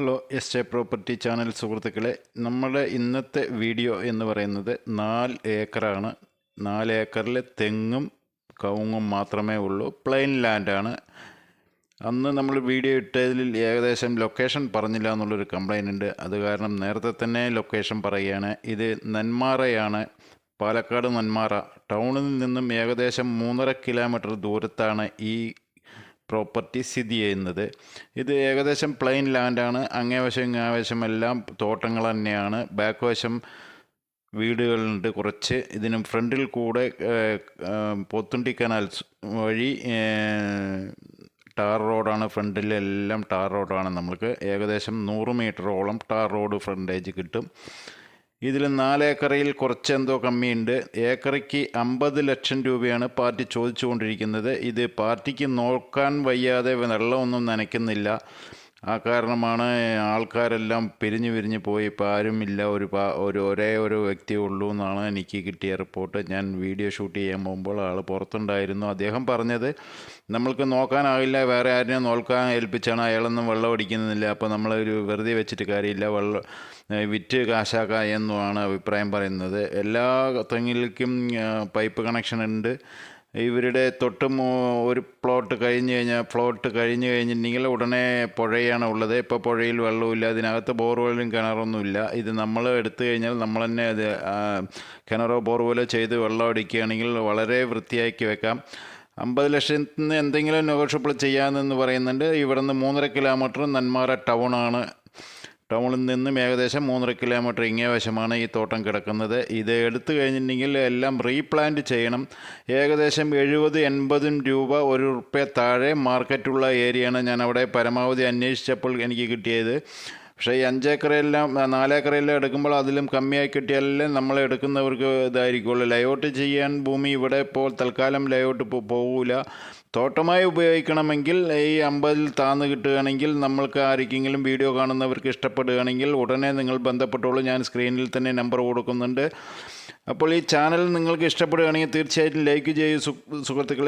Hello S J property channel സുഹൃത്തുക്കളെ. നമ്മുടെ ഇന്നത്തെ വീഡിയോ എന്ന് പറയുന്നത് നാല് ഏക്കറാണ്. നാല് ഏക്കറിൽ തെങ്ങും കവുങ്ങും മാത്രമേ ഉള്ളൂ. പ്ലെയിൻ ലാൻഡാണ് അന്ന് നമ്മൾ വീഡിയോ ഇട്ടതിൽ ഏകദേശം ലൊക്കേഷൻ പറഞ്ഞില്ല എന്നുള്ളൊരു കംപ്ലൈന്റ് ഉണ്ട്. അത് കാരണം നേരത്തെ തന്നെ ലൊക്കേഷൻ പറയുകയാണ്. ഇത് നന്മാറയാണ്. പാലക്കാട് നന്മാറ. ടൗണിൽ നിന്നും ഏകദേശം മൂന്നര കിലോമീറ്റർ ദൂരത്താണ് ഈ പ്രോപ്പർട്ടി സ്ഥിതി ചെയ്യുന്നത്. ഇത് ഏകദേശം പ്ലെയിൻ ലാൻഡാണ് അങ്ങേവശം ഇങ്ങേവശം എല്ലാം തോട്ടങ്ങൾ തന്നെയാണ്. ബാക്ക് വശം വീടുകളുണ്ട് കുറച്ച്. ഇതിനും ഫ്രണ്ടിൽ കൂടെ പോത്തുണ്ടി കനാൽ വഴി ടാർ റോഡാണ് ഫ്രണ്ടിലെല്ലാം ടാർ റോഡാണ് നമ്മൾക്ക് ഏകദേശം നൂറ് മീറ്ററോളം ടാർ റോഡ് ഫ്രണ്ടേജ് കിട്ടും. ഇതിൽ നാലേക്കറയിൽ കുറച്ച് എന്തോ കമ്മിയുണ്ട്. ഏക്കറയ്ക്ക് അമ്പത് ലക്ഷം രൂപയാണ് പാർട്ടി ചോദിച്ചുകൊണ്ടിരിക്കുന്നത്. ഇത് പാർട്ടിക്ക് നോക്കാൻ വയ്യാതെ വെള്ളമൊന്നും നനയ്ക്കുന്നില്ല. ആ കാരണമാണ് ആൾക്കാരെല്ലാം പിരിഞ്ഞു പിരിഞ്ഞ് പോയി. ഇപ്പോൾ ആരുമില്ല ഒരു പാ ഒരു ഒരേ ഒരു വ്യക്തി ഉള്ളൂ എന്നാണ് എനിക്ക് കിട്ടിയ റിപ്പോർട്ട്. ഞാൻ വീഡിയോ ഷൂട്ട് ചെയ്യാൻ പോകുമ്പോൾ ആൾ പുറത്തുണ്ടായിരുന്നു. അദ്ദേഹം പറഞ്ഞത് നമ്മൾക്ക് നോക്കാനാവില്ല വേറെ ആരെയും നോക്കാൻ ഏൽപ്പിച്ചാണ്. അയാളൊന്നും വെള്ളം അടിക്കുന്നില്ല. അപ്പോൾ നമ്മളൊരു വെറുതെ വെച്ചിട്ട് കാര്യമില്ല. വെള്ളം വിറ്റ് കാശാക്കുക എന്നുമാണ് അഭിപ്രായം പറയുന്നത്. എല്ലാ തെങ്ങിലേക്കും പൈപ്പ് കണക്ഷൻ ഉണ്ട്. ഇവരുടെ തൊട്ട് ഒരു പ്ലോട്ട് കഴിഞ്ഞ് കഴിഞ്ഞാൽ പ്ലോട്ട് കഴിഞ്ഞ് കഴിഞ്ഞിട്ടുണ്ടെങ്കിൽ ഉടനെ പുഴയാണ് ഉള്ളത്. ഇപ്പോൾ പുഴയിൽ വെള്ളമില്ല അതിനകത്ത് ബോർവെല്ലും കിണറൊന്നുമില്ല. ഇത് നമ്മൾ എടുത്തു കഴിഞ്ഞാൽ നമ്മൾ തന്നെ അത് കിണറോ ബോർവെല്ലോ ചെയ്ത് വെള്ളം അടിക്കുകയാണെങ്കിൽ വളരെ വൃത്തിയാക്കി വെക്കാം. അമ്പത് ലക്ഷത്തിന് എന്തെങ്കിലും നെഗോഷ്യബിൾ ചെയ്യാമെന്ന് പറയുന്നുണ്ട്. ഇവിടെ നിന്ന് മൂന്നര കിലോമീറ്റർ നന്മാറ ടൗണാണ് ടൗണിൽ നിന്നും ഏകദേശം മൂന്നര കിലോമീറ്റർ ഇങ്ങേ വശമാണ് ഈ തോട്ടം കിടക്കുന്നത്. ഇത് എടുത്തു കഴിഞ്ഞിട്ടുണ്ടെങ്കിൽ എല്ലാം റീപ്ലാന്റ് ചെയ്യണം. ഏകദേശം എഴുപത് എൺപതും രൂപ ഒരു റുപ്യ താഴെ മാർക്കറ്റുള്ള ഏരിയയാണ് ഞാൻ അവിടെ പരമാവധി അന്വേഷിച്ചപ്പോൾ എനിക്ക് കിട്ടിയത്. പക്ഷേ ഈ അഞ്ചേക്കറയെല്ലാം നാലേക്കറയെല്ലാം എടുക്കുമ്പോൾ അതിലും കമ്മിയായി കിട്ടിയാലേ നമ്മൾ എടുക്കുന്നവർക്ക് ഇതായിരിക്കുള്ളൂ. ലേഔട്ട് ചെയ്യാൻ ഭൂമി ഇവിടെ ഇപ്പോൾ തൽക്കാലം ലേഔട്ട് പോകില്ല തോട്ടമായി ഉപയോഗിക്കണമെങ്കിൽ ഈ അമ്പതിൽ താന്ന് കിട്ടുകയാണെങ്കിൽ നമ്മൾക്ക് ആർക്കെങ്കിലും വീഡിയോ കാണുന്നവർക്ക് ഇഷ്ടപ്പെടുകയാണെങ്കിൽ ഉടനെ നിങ്ങൾ ബന്ധപ്പെട്ടോളൂ. ഞാൻ സ്ക്രീനിൽ തന്നെ നമ്പർ കൊടുക്കുന്നുണ്ട്. അപ്പോൾ ഈ ചാനൽ നിങ്ങൾക്ക് ഇഷ്ടപ്പെടുകയാണെങ്കിൽ തീർച്ചയായിട്ടും ലൈക്ക് ചെയ്യൂ. സുഹൃത്തുക്കളെ